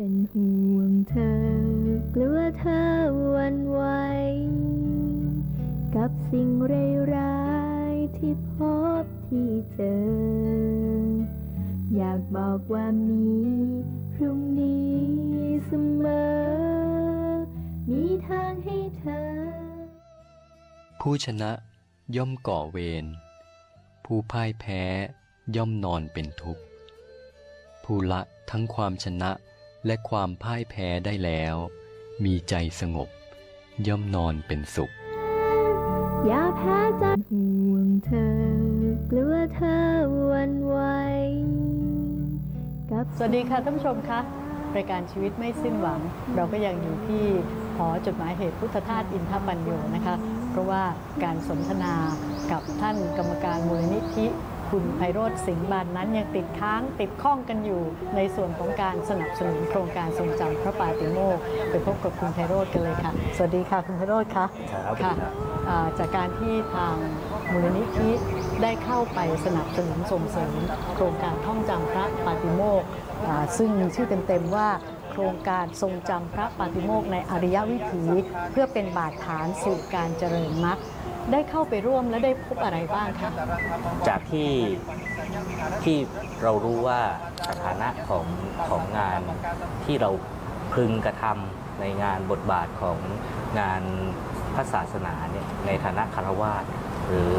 เป็นห่วงเธอกลัวเธอวันไหวกับสิ่งร้ายๆที่พบที่เจอ อยากบอกว่ามีพรุ่งนี้เสมอ มีทางให้เธอ ผู้ชนะย่อมก่อเวร ผู้พ่ายแพ้ย่อมนอนเป็นทุกข์ ผู้ละทั้งความชนะ และความพ่ายแพ้ได้แล้ว มีใจสงบ ย่อมนอนเป็นสุข อย่าแพ้ใจห่วงเธอกลัวเธอหวันไหวกับสวัสดีค่ะท่านผู้ชมคะรายการชีวิตไม่สิ้นหวัง เราก็ยังอยู่ที่หอจดหมายเหตุพุทธทาสอินทปัญโยนะคะ เพราะว่าการสนทนากับท่านกรรมการมูลนิธิ คุณไพโรธสิงห์บานนั้นยังติดค้างติดข้องกันอยู่ ในส่วนของการสนับสนุนโครงการทรงจำพระปาติโมกข์ไปพบกับคุณไพโรธกันเลยค่ะ สวัสดีค่ะคุณไพโรธคะครับค่ะสวัสดีครับอ่าจากการที่ทางมูลนิธิได้เข้าไปสนับสนุนส่งเสริมโครงการท่องจำพระปาติโมกข์อ่าซึ่งมีชื่อเต็มๆว่าโครงการทรงจำพระปาติโมกข์ในอริยวิถี เพื่อเป็นบาดฐานสู่การเจริญมรรค ได้เข้าไปร่วมและได้พบอะไรบ้างคะจากที่ที่เรารู้ว่าสถานะของของงานที่เราพึงกระทำในงานบทบาทของงานพระศาสนาเนี่ยในฐานะคารวาสหรือ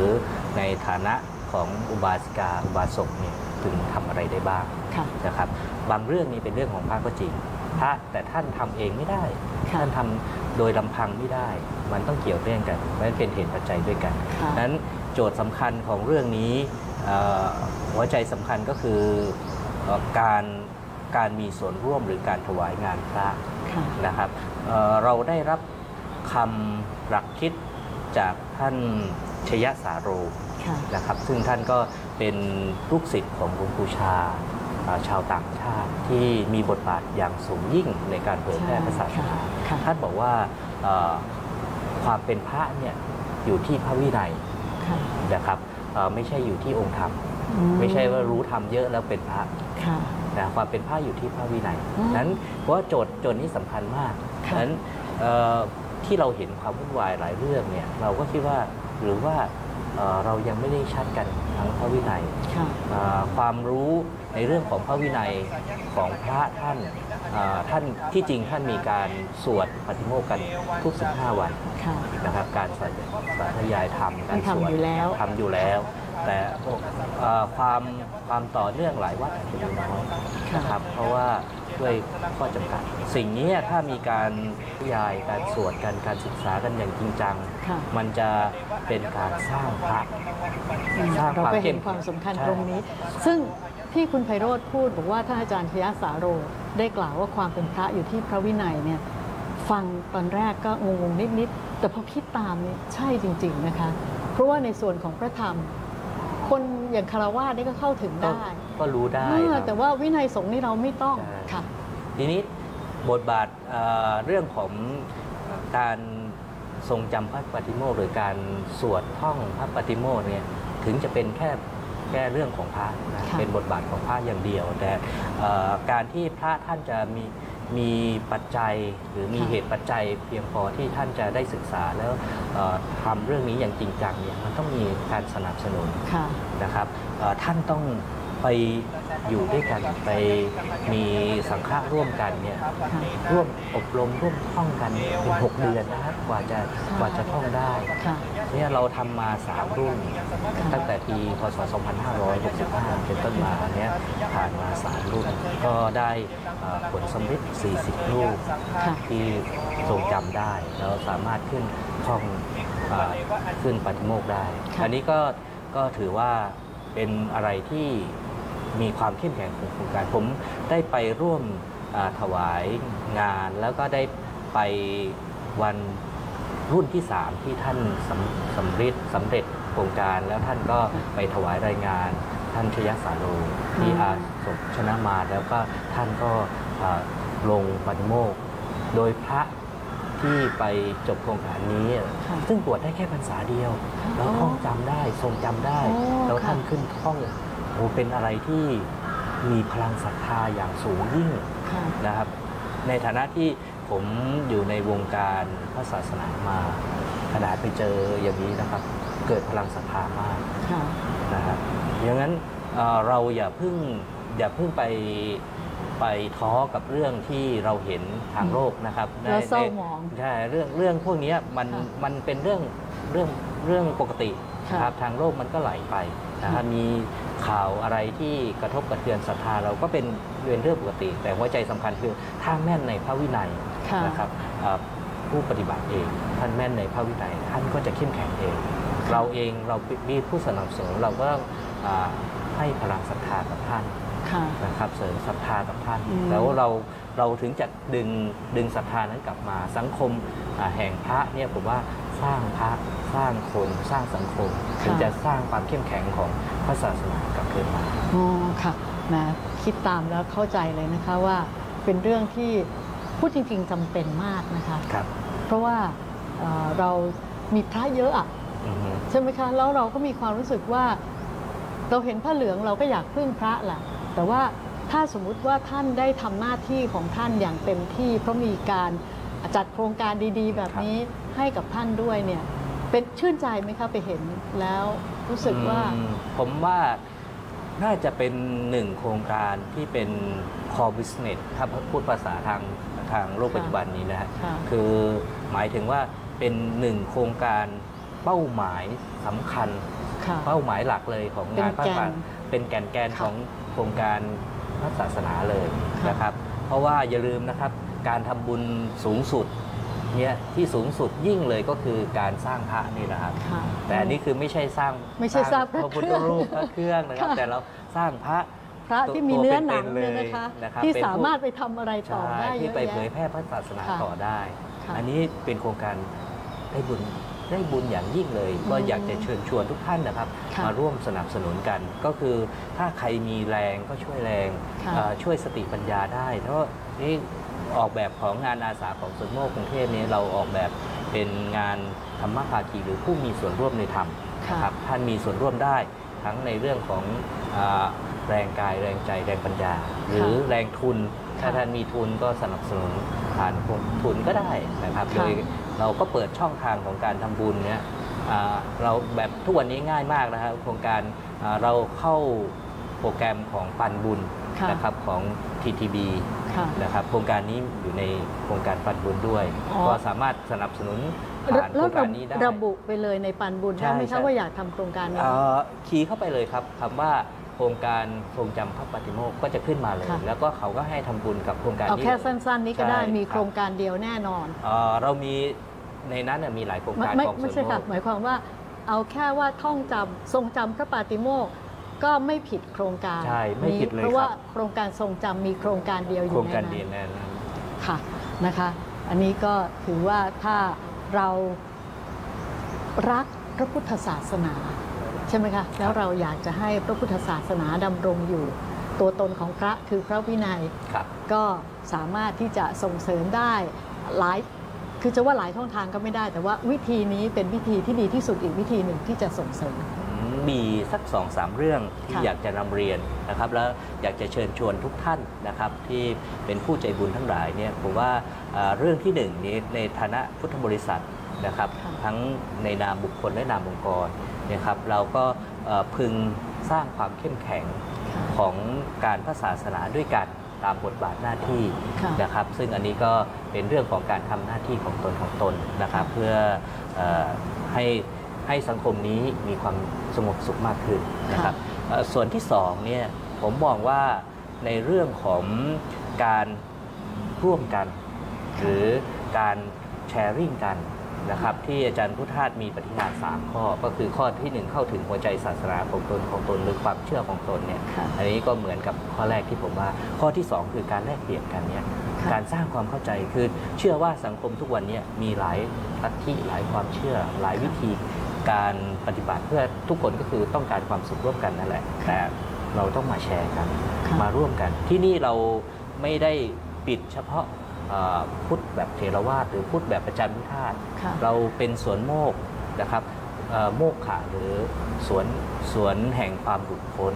ในฐานะของอุบาสิกาอุบาสกเนี่ยพึงทำอะไรได้บ้างค่ะนะครับบางเรื่องนี้เป็นเรื่องของพระก็จริง พระแต่ท่านทำเองไม่ได้ค่ะท่านทำโดยลำพังไม่ได้ มันต้องเกี่ยวเนื่องกันมันเป็นเหตุปัจจัยด้วยกันค่ะนั้นโจทย์สำคัญของเรื่องนี้เอ่อหัวใจสำคัญก็คือเอ่อการการมีส่วนร่วมหรือการถวายงานพระค่ะนะครับเอ่อเราได้รับคำหลักคิดจากท่านชยสาโรค่ะนะครับ ซึ่งท่านก็เป็นลูกศิษย์ของหลวงปู่ชาเอ่อ ชาวต่างชาติที่มีบทบาทอย่างสูงยิ่งในการเผยแพร่พระศาสนาค่ะท่านบอกว่าเอ่อความเป็นพระเนี่ยอยู่ที่พระวินัยค่ะนะครับเอ่อไม่ใช่อยู่ที่องค์ธรรมอืไม่ใช่ว่ารู้ธรรมเยอะแล้วเป็นพระค่ะนะความเป็นพระอยู่ที่พระวินัยอืมนั้นเพราะว่าโจทย์โจทย์นี้สำคัญมากค่ะนั้นเอ่อที่เราเห็นความวุ่นวายหลายเรื่องเนี่ยเราก็คิดว่าหรือว่า เอ่อเรายังไม่ได้ชัดกันทั้งพระวินัยค่ะเอ่อความรู้ในเรื่องของพระวินัยของพระท่านเอ่อท่านที่จริงท่านมีการสวดปฏิโมกข์กันทุก 15 วันค่ะนะครับการสาสาธยายธรรมการทำสวดอยู่แล้วทำอยู่แล้ว แต่เอ่อความความต่อเนื่องหลายวัดอาจจะมีน้อยนะครับเพราะว่าด้วยข้อจำกัด สิ่งนี้ถ้ามีการบรรยายการสวดกันการศึกษากันอย่างจริงจังค่ะมันจะเป็นการสร้างพระอืมสร้างเราความก็เข้เห็นมความสำคัญใช่ตรงนี้ ซึ่งที่คุณไพโรธพูดบอกว่าท่านอาจารย์ชยสาโร ได้กล่าวว่าความเป็นพระอยู่ที่พระวินัยเนี่ยฟังตอนแรกก็งงๆนิดๆแต่พอคิดตามนี่ใช่จริง ๆนะคะ เพราะว่าในส่วนของพระธรรม คนอย่างคารวะนี่ก็เข้าถึงก็ได้ก็รู้ได้เออครับแต่ว่าวินัยสงฆ์นี่เราไม่ต้องใช่ค่ะทีนี้บทบาทเอ่อเรื่องของการทรงจำพระปฏิโมกข์หรือการสวดท่องพระปฏิโมกข์เนี่ยถึงจะเป็นแค่แค่เรื่องของพระนะค่ะเป็นบทบาทของพระอย่างเดียว แต่เอ่อการที่พระท่านจะมี มีปัจจัยหรือมีเหตุปัจจัยเพียงพอที่ท่านจะได้ศึกษาแล้วเอ่อทำเรื่องนี้อย่างจริงจังเนี่ยมันต้องมีการสนับสนุนค่ะนะครับเอ่อท่านต้องไปอยู่ด้วยกันไปมีสังฆะร่วมกันเนี่ยค่ะร่วมอบรมร่วมท่องกันเป็นหกเดือนนะครับกว่าจะกว่าจะท่องได้ค่ะ เนี่ยเราทำมาสามรุ่นตั้งแต่ปีพศ 2565 เป็นต้นมาเนี่ยผ่านมาสามรุ่น ก็ได้เอ่อผลสำเร็จ40 รูปค่ะที่ทรงจำได้ แล้วสามารถขึ้นท่องเออขึ้นปฏิโมกข์ได้ค่ะอันนี้ก็ก็ถือว่าเป็นอะไรที่มีความเข้มแข็งของโครงการ ผมได้ไปร่วมอ่าถวายงานแล้วก็ได้ไปวัน รุ่นที่ 3 ที่ท่านสำสำเร็จสำเร็จโครงการแล้วท่านก็ไปถวายรายงาน ท่านชยสาโรที่อืมอาสมชนะมาแล้วก็ท่านก็อ่าลงปฏิโมกข์โดยพระที่ไปจบโครงการนี้ ค่ะซึ่งบวชได้แค่พรรษาเดียว แล้วอ๋อท่องจำได้ทรงจำได้ โอ้แล้วท่านค่ะขึ้นท่องโอ้เป็นอะไรที่มีพลังศรัทธาอย่างสูงยิ่ง ค่ะ นะครับในฐานะที่ ผมอยู่ในวงการพระศาสนามาขนาดไปเจออย่างนี้นะครับ เกิดพลังศรัทธามากค่ะนะฮะอย่างนั้นเอ่อเราอย่าเพิ่งอย่าเพิ่งไปไปท้อกับเรื่องที่เราเห็นทางโลกนะครับแล้วเศร้าหมองใช่เรื่องเรื่องพวกเนี้ยมันค่ะมันเป็นเรื่องเรื่องเรื่องปกติค่ะนะครับทางโลกมันก็ไหลไปนะฮะค่ะมีข่าวอะไรที่กระทบกระเทือนศรัทธาเราก็เป็นเป็นเรื่องปกติ แต่หัวใจสำคัญคือถ้าแม่นในพระวินัยค่ะ นะครับเอ่อผู้ปฏิบัติเองท่านแม่นในพระวินัยท่านก็จะเข้มแข็งเอง เราเองเรามีผู้สนับสนุนเราก็ต้องอ่าให้พลังศรัทธากับท่านค่ะนะครับเสริมศรัทธากับท่านอืมแล้วเราเราถึงจะดึงดึงศรัทธานั้นกลับมาสังคมอ่าแห่งพระเนี่ยผมว่าสร้างพระสร้างคนสร้างสังคมถึงจะสร้างความเข้มแข็งของพระศาสนากลับคืนมาอ๋อค่ะนะคิดตามแล้วเข้าใจเลยนะคะว่าเป็นเรื่องที่ พูดจริงๆจำเป็นมากนะคะครับเพราะว่าเอ่อเรามีพระเยอะอะอือฮึใช่ไหมคะแล้วเราก็มีความรู้สึกว่า เราเห็นผ้าเหลืองเราก็อยากพึ่งพระแหละแต่ว่าถ้าสมมุติว่าท่านได้ทำหน้าที่ของท่านอย่างเต็มที่ เพราะมีการจัดโครงการดี ๆ แบบนี้ให้กับท่านด้วยเนี่ยเป็นชื่นใจไหมคะไปเห็นแล้วรู้สึกว่าอืมผมว่าน่าจะเป็นหนึ่งโครงการที่เป็น core business ถ้าพูดภาษาทาง ทางโลกค่ะปัจจุบันนี้นะฮะค่ะคือหมายถึงว่าเป็นหนึ่งโครงการเป้าหมายสำคัญค่ะเป้าหมายหลักเลยของงานเป็นแกนพระบาทเป็นแก่นแกนค่ะของโครงการพระศาสนาเลยค่ะนะครับ เพราะว่าอย่าลืมนะครับการทำบุญสูงสุดเนี่ยที่สูงสุดยิ่งเลยก็คือการสร้างพระนี่นะครับค่ะแต่อันนี้คือไม่ใช่สร้างไม่ใช่สร้างพระพระพุทธรูปพระเครื่องนะครับค่ะแต่เราสร้างพระ พระที่มีเนื้อหนังเนี่ยนะคะตัวเป็นๆเลยนะครับที่เป็นผู้สามารถไปทำอะไรต่อได้ใช่เยที่อะไปเผยแยะ แพร่พระศาสนาค่ะต่อได้ ค่ะอันนี้เป็นโครงการได้บุญได้บุญอย่างยิ่งเลย ก็อืมอยากจะเชิญชวนทุกท่านนะครับ ค่ะมาร่วมสนับสนุนกัน ก็คือถ้าใครมีแรงก็ช่วยแรงค่ะเอ่อช่วยสติปัญญาได้ เพราะนี่ออกแบบของงานอาสาของสวนโมกกรุงเทพนี้เราออกแบบเป็นงานธรรมภาคีหรือผู้มีส่วนร่วมในธรรมค่ะ นะครับ ท่านมีส่วนร่วมได้ทั้งในเรื่องของอา แรงกายแรงใจแรงปัญญา หรือแรงทุน ถ้าค่ะท่านมีทุนก็สนับสนุนผ่านทุนก็ได้นะครับค่ะโดยเราก็เปิดช่องทางของการทำบุญเนี่ยอ่าเราแบบทุกวันนี้ง่ายมากนะครับโครงการอ่าเราเข้าโปรแกรมของปันบุญค่ะนะครับของ TTB ค่ะนะครับโครงการนี้อยู่ในโครงการปันบุญด้วยอ๋อก็สามารถสนับสนุนผ่านโคแล้รวงการนี้ได้ระบุไปเลยในปันบุญใช่ได้ไหมใช่คะว่าอยากทำโครงการนี้เอ่อคีย์เข้าไปเลยครับคำว่าโครงการทรงจำพระปฏิโมกข์ก็จะขึ้นมาเลย ค่ะ แล้วก็เขาก็ให้ทำบุญกับโครงการเอานี้แค่เลย สั้น ๆ นี้ก็ได้ใช่ มีครับโครงการเดียวแน่นอน เอ่อเรามีในนั้นน่ะมีหลายโครงไม่การไม่ของสไม่วนใช่โมค่ะกหมายความว่าเอาแค่ว่าท่องจำทรงจำพระปาติโมกข์ก็ไม่ผิดโครงการใช่ไม่ผิดเลยเพราะว่าครับโครงการทรงจำมีโครงการเดียวอโครยู่งในการนั้น เดียวแน่นอนค่ะนะคะ อันนี้ก็ถือว่าถ้าเรารักพระพุทธศาสนา ใช่ไหมคะแล้วเราอยากจะให้พระพุทธศาสนาดำรงอยู่ ตัวตนของพระคือพระวินัยครับก็สามารถที่จะส่งเสริมได้หลายคือจะว่าหลายช่องทางก็ไม่ได้ แต่ว่าวิธีนี้เป็นวิธีที่ดีที่สุดอีกวิธีหนึ่งที่จะส่งเสริมมีสักสองสามเรื่องที่ค่ะอยากจะนำเรียนนะครับแล้วอยากจะเชิญชวนทุกท่านนะครับที่เป็นผู้ใจบุญทั้งหลายเนี่ยผมว่าเอ่อเรื่องที่หนึ่งนี้ในฐานะพุทธบริษัทนะครับค่ะทั้งในนามบุคคลและนามองค์กรเนี่ยครับเราก็เอ่อพึงสร้างความเข้มแข็งค่ะของการพระศาสนาด้วยกันตามบทบาทหน้าที่ค่ะนะครับ ซึ่งอันนี้ก็เป็นเรื่องของการทำหน้าที่ของตนของตนนะครับ เพื่อเออให้ให้สังคมนี้มีความสงบสุขมากขึ้นนะครับเอ่อส่วนที่สองเนี่ยผมมองว่าในเรื่องของการร่วมกัน หรือการแชร์ริ่งกัน นะครับที่อาจารย์พุทธทาสมีปฏิญาณ3ข้อ ก็คือข้อทีหนึ่1 เข้าถึงหัวใจศาสนาของตนของตนหรือความเชื่อของตนเนี่ยค่ะอันนี้ก็เหมือนกับข้อแรกที่ผมว่า ข้อที่ 2 คือการแลกเปลี่ยนกันเนี่ยค่ะการสร้างความเข้าใจคือเชื่อว่าสังคมทุกวันเนี้มีหลายลัทธิหลายความเชื่อหลายวิธีการปฏิบัติเพื่อทุกคนก็คือต้องการความสุขร่วมกันนั่นแหละแต่เราต้องมาแชร์กันค่ะมาร่วมกัน ที่นี่เราไม่ได้ปิดเฉพาะเอ่อ พุทธแบบเทรวาสหรือพุทธแบบประจันพุทธาสค่ะเราเป็นสวนโมกนะครับเอ่อโมกขะหรือสวนสวนแห่งความหลุดพ้น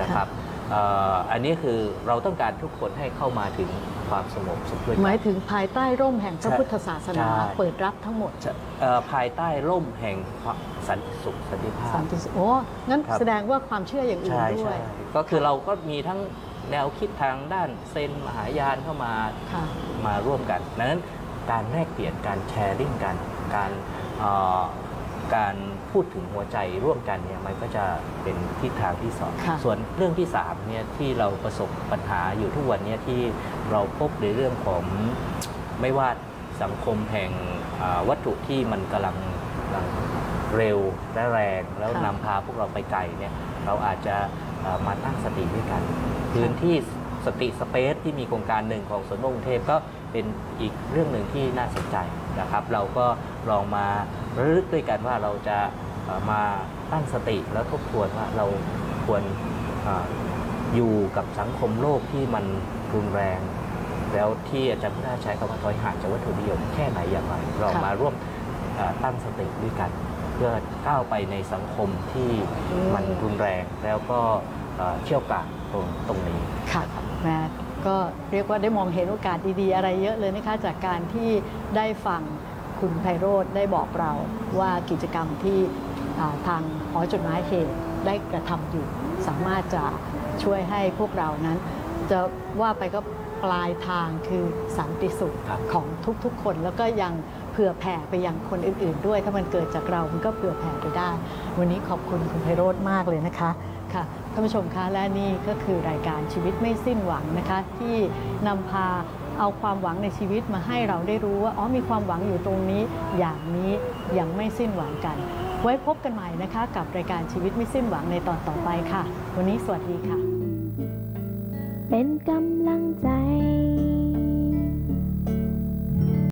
นะครับเอ่ออันนี้คือเราต้องการทุกคนให้เข้ามาถึงความสงบสุขด้วยกันหมายถึงภายใต้ร่มแห่งพระใช่พุทธศาสนาใช่เปิดรับทั้งหมดจะเอ่อภายใต้ร่มแห่งความสันติสุขสันติภาสัพนติสุขโอ้งั้นครับแสดงว่าความเชื่ออย่างอื่นใช่ด้วยใช่ก็คือเราก็มีทั้ง แนวคิดทางด้านเซนมหายานเข้ามาค่ะมาร่วมกันดังนั้นการแลกเปลี่ยนการแชร์ริ่งกัน การเอ่อการพูดถึงหัวใจร่วมกันเนี่ยมันก็จะเป็นทิศทางที่สองค่ะส่วนเรื่องที่สามเนี่ยที่เราประสบปัญหาอยู่ทุกวันเนี้ที่เราพบในเรื่องของไม่ว่าสังคมแห่งอ่าวัตถุที่มันกำลังกำลังเร็วและแรง แล้วค่ะนำพาพวกเราไปไกลเนี่ยเราอาจจะเอ่อ มาตั้งสติด้วยกัน พื้นที่สติสเปซที่มีโครงการหนึ่งของสวนโมกกรุงเทพก็เป็นอีกเรื่องหนึ่งที่น่าสนใจนะครับ เราก็ลองมาระลึกด้วยกันว่าเราจะเอ่อมาตั้งสติแล้วทบทวนว่าเราควรเอออยู่กับสังคมโลกที่มันรุนแรง แล้วที่อาจารย์พุทธาใช้คำว่าถอยห่างจากวัตถุนิยมแค่ไหนอย่างไรเราค่ะมาร่วมเอ่อตั้งสติด้วยกัน เพื่อก้าวไปในสังคมที่มันรุนแรงแล้วก็เอ่อเชี่ยวกรากตรงตรงนี้ค่ะแม่ก็เรียกว่าได้มองเห็นโอกาสดีๆ อะไรเยอะเลยนะคะจากการที่ได้ฟังคุณไพโรธได้บอกเราว่ากิจกรรมที่อ่าทางหอจดหมายเหตุได้กระทำอยู่ สามารถจะช่วยให้พวกเรานั้น จะว่าไปก็ปลายทางคือสันติสุขครับของทุกๆคนแล้วก็ยัง เผื่อแผ่ไปยังคนอื่น ๆ ด้วย ถ้ามันเกิดจากเรา มันก็เผื่อแผ่ไปได้ วันนี้ขอบคุณคุณไพโรธมากเลยนะคะค่ะท่านผู้ชมคะและนี่ก็คือรายการชีวิตไม่สิ้นหวังนะคะ ที่นำพาเอาความหวังในชีวิตมาให้เราได้รู้ว่าอ๋อมีความหวังอยู่ตรงนี้ อย่างนี้ยังไม่สิ้นหวังกัน ไว้พบกันใหม่นะคะ กับรายการชีวิตไม่สิ้นหวังในตอนต่อไปค่ะ วันนี้สวัสดีค่ะ เป็นกำลังใจ